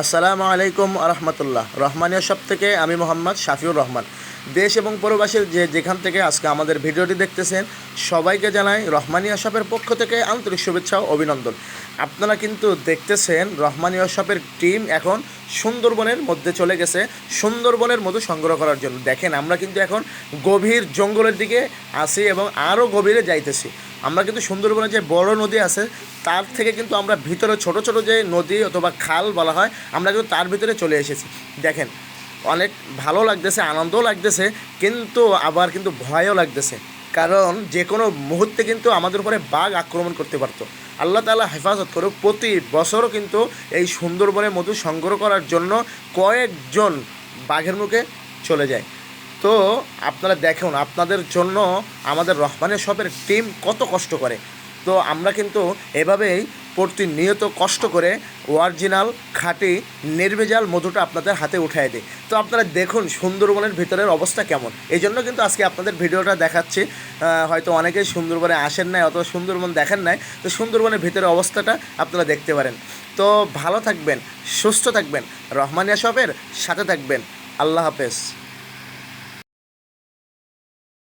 আসসালামু আলাইকুম রহমতুল্লাহ রহমানীয় শপ থেকে আমি মোহাম্মদ শাফিউর রহমান। দেশ এবং প্রবাসীর যে যেখান থেকে আজকে আমাদের ভিডিওটি দেখতেছেন, সবাইকে জানাই রহমানিয়া শপের পক্ষ থেকে আন্তরিক শুভেচ্ছা ও অভিনন্দন। আপনারা কিন্তু দেখতেছেন রহমানীয় শপের টিম এখন সুন্দরবনের মধ্যে চলে গেছে, সুন্দরবনের মধু সংগ্রহ করার জন্য। দেখেন, আমরা কিন্তু এখন গভীর জঙ্গলের দিকে আসি এবং আরও গভীরে যাইতেছি। আমরা কিন্তু সুন্দরবনে যে বড় নদী আছে, তার থেকে কিন্তু আমরা ভিতরে ছোট ছোট যে নদী অথবা খাল বলা হয়, আমরা কিন্তু তার ভিতরে চলে এসেছি। দেখেন, অনেক ভালো লাগতেছে, আনন্দও লাগতেছে, কিন্তু আবার কিন্তু ভয়ও লাগতেছে। কারণ যে কোনো মুহূর্তে কিন্তু আমাদের উপরে বাঘ আক্রমণ করতে পারতো। আল্লাহ তালা হেফাজত করে প্রতি বছরও কিন্তু এই সুন্দরবনের মধু সংগ্রহ করার জন্য কয়েকজন বাঘের মুখে চলে যায়। তো আপনারা দেখুন, আপনাদের জন্য আমাদের রহমানের শপের টিম কত কষ্ট করে। তো আমরা কিন্তু এভাবেই প্রতিনিয়ত কষ্ট করে অরিজিনাল খাঁটি, নির্ভেজাল মধুটা আপনাদের হাতে উঠায় দিই। তো আপনারা দেখুন সুন্দরবনের ভিতরের অবস্থা কেমন। এই জন্য কিন্তু আজকে আপনাদের ভিডিওটা দেখাচ্ছি। হয়তো অনেকেই সুন্দরবনে আসেন নাই, অথবা সুন্দরবন দেখেন নাই। তো সুন্দরবনের ভিতরের অবস্থাটা আপনারা দেখতে পারেন। তো ভালো থাকবেন, সুস্থ থাকবেন, রহমানিয়া শপের সাথে থাকবেন। আল্লাহ হাফেজ।